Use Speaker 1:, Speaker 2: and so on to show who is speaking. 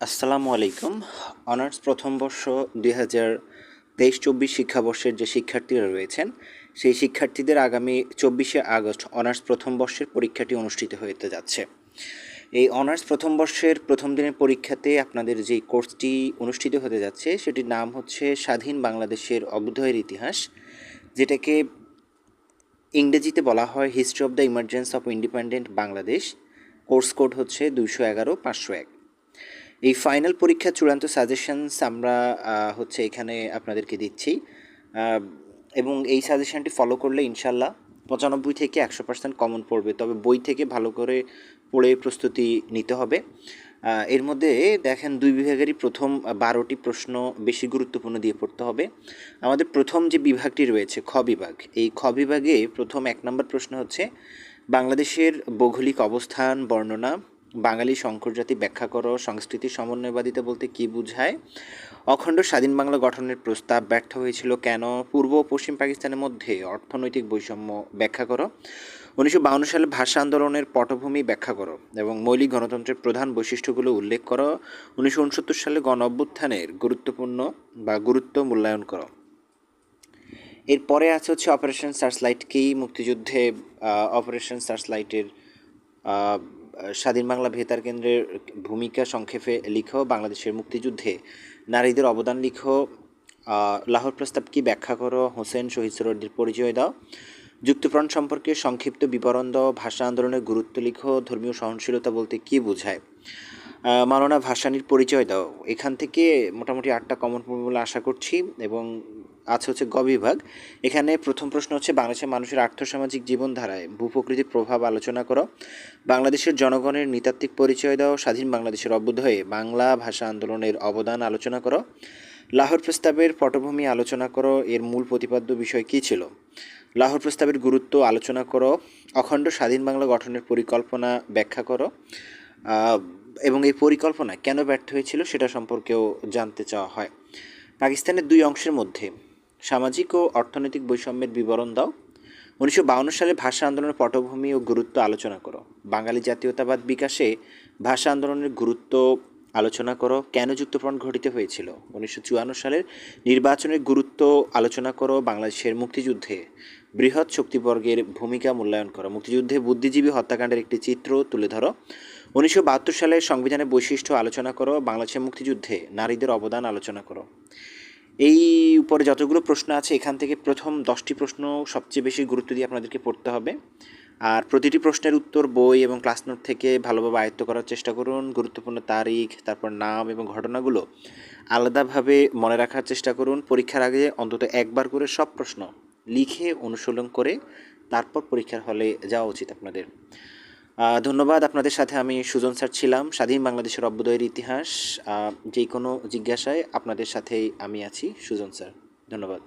Speaker 1: আসসালামু আলাইকুম। অনার্স প্রথম বর্ষ দুই হাজার তেইশ চব্বিশ শিক্ষাবর্ষের যে শিক্ষার্থীরা রয়েছেন, সেই শিক্ষার্থীদের আগামী চব্বিশে আগস্ট অনার্স প্রথম বর্ষের পরীক্ষাটি অনুষ্ঠিত হতে যাচ্ছে। এই অনার্স প্রথম বর্ষের প্রথম দিনের পরীক্ষাতে আপনাদের যে কোর্সটি অনুষ্ঠিত হতে যাচ্ছে, সেটির নাম হচ্ছে স্বাধীন বাংলাদেশের অবুধয়ের ইতিহাস, যেটাকে ইংরেজিতে বলা হয় history of the emergence of independent Bangladesh. Course code হচ্ছে দুইশো এগারো, পাঁচশো এক। এই ফাইনাল পরীক্ষার চূড়ান্ত সাজেশনস আমরা হচ্ছে এখানে আপনাদেরকে দিচ্ছি। এবং এই সাজেশনটি ফলো করলে ইনশাল্লাহ পঁচানব্বই থেকে একশো পার্সেন্ট কমন পড়বে। তবে বই থেকে ভালো করে পড়ে প্রস্তুতি নিতে হবে। এর মধ্যে দেখেন দুই বিভাগেরই প্রথম বারোটি প্রশ্ন বেশি গুরুত্বপূর্ণ দিয়ে পড়তে হবে। আমাদের প্রথম যে বিভাগটি রয়েছে, খ বিভাগ, এই খ বিভাগে প্রথম এক নম্বর প্রশ্ন হচ্ছে, বাংলাদেশের ভৌগোলিক অবস্থান, বর্ণনা বাঙালি শঙ্কর জাতি ব্যাখ্যা করো, সংস্কৃতি সমন্বয়বাদিতা বলতে কী বোঝায়? অখণ্ড স্বাধীন বাংলা গঠনের প্রস্তাব ব্যর্থ হয়েছিল কেন? পূর্ব ও পশ্চিম পাকিস্তানের মধ্যে অর্থনৈতিক বৈষম্য ব্যাখ্যা করো। উনিশশো বাউন্ন সালে ভাষা আন্দোলনের পটভূমি ব্যাখ্যা করো এবং মৌলিক গণতন্ত্রের প্রধান বৈশিষ্ট্যগুলো উল্লেখ করো। উনিশশো উনসত্তর সালে গণ অভ্যুত্থানের গুরুত্বপূর্ণ বা গুরুত্ব মূল্যায়ন করো। এরপরে আছে হচ্ছে অপারেশন সার্চলাইট কি মুক্তিযুদ্ধে অপারেশন সার্চলাইটের স্বাধীন বাংলা বেতার কেন্দ্রের ভূমিকা সংক্ষেপে লিখো, বাংলাদেশের মুক্তিযুদ্ধে নারীদের অবদান লিখো লাহোর প্রস্তাব কি ব্যাখ্যা করো? হোসেন, শহীদ সরোয়ার্দির পরিচয় দাও। যুক্তপ্রাণ সম্পর্কে সংক্ষিপ্ত বিবরণ দাও, ভাষা আন্দোলনের গুরুত্ব লিখো, ধর্মীয় সহনশীলতা বলতে কী বোঝায়? মাওলানা ভাসানির পরিচয় দাও। এখান থেকে মোটামুটি আটটা কমন বলে আশা করছি এবং আছে হচ্ছে গ বিভাগ। এখানে প্রথম প্রশ্ন হচ্ছে, বাংলাদেশের মানুষের আর্থসামাজিক জীবনধারায় ভূপ্রকৃতির প্রভাব আলোচনা করো। বাংলাদেশের জনগণের নৃতাত্ত্বিক পরিচয় দাও, স্বাধীন বাংলাদেশের অভ্যুদয়ে বাংলা ভাষা আন্দোলনের অবদান আলোচনা করো। লাহোর প্রস্তাবের পটভূমি আলোচনা করো, এর মূল প্রতিপাদ্য বিষয় কী ছিল? লাহোর প্রস্তাবের গুরুত্ব আলোচনা করো, অখণ্ড স্বাধীন বাংলা গঠনের পরিকল্পনা ব্যাখ্যা করো। এবং এই পরিকল্পনা কেন ব্যর্থ হয়েছিল সেটা সম্পর্কেও জানতে চাওয়া হয়। পাকিস্তানের দুই অংশের মধ্যে সামাজিক ও অর্থনৈতিক বৈষম্যের বিবরণ দাও। উনিশশো বাউন্ন সালে ভাষা আন্দোলনের পটভূমি ও গুরুত্ব আলোচনা করো। বাঙালি জাতীয়তাবাদ বিকাশে ভাষা আন্দোলনের গুরুত্ব আলোচনা করো। কেন যুক্তফ্রন্ট ঘটিত হয়েছিল? উনিশশো চুয়ান্ন সালের নির্বাচনের গুরুত্ব আলোচনা করো বাংলাদেশের মুক্তিযুদ্ধে। বৃহৎ শক্তিবর্গের ভূমিকা মূল্যায়ন করো। মুক্তিযুদ্ধে বুদ্ধিজীবী হত্যাকাণ্ডের একটি চিত্র তুলে ধরো। উনিশশো বাহাত্তর সালের সংবিধানের বৈশিষ্ট্য আলোচনা করো। বাংলাদেশের মুক্তিযুদ্ধে নারীদের অবদান আলোচনা করো। এই উপরে যতগুলো প্রশ্ন আছে, এখান থেকে প্রথম দশটি প্রশ্ন সবচেয়ে বেশি গুরুত্ব দিয়ে আপনাদেরকে পড়তে হবে। আর প্রতিটি প্রশ্নের উত্তর বই এবং ক্লাস নোট থেকে ভালোভাবে আয়ত্ত করার চেষ্টা করুন। গুরুত্বপূর্ণ তারিখ, তারপর নাম এবং ঘটনাগুলো আলাদাভাবে মনে রাখার চেষ্টা করুন। পরীক্ষার আগে অন্তত একবার করে সব প্রশ্ন লিখে অনুশীলন করে তারপর পরীক্ষার হলে যাওয়া উচিত আপনাদের। ধন্যবাদ। আপনাদের সাথে আমি সুজন স্যার ছিলাম, স্বাধীন বাংলাদেশের অভ্যুদয়ের ইতিহাস। যে কোনো জিজ্ঞাসায় আপনাদের সাথেই আমি আছি, সুজন স্যার। ধন্যবাদ।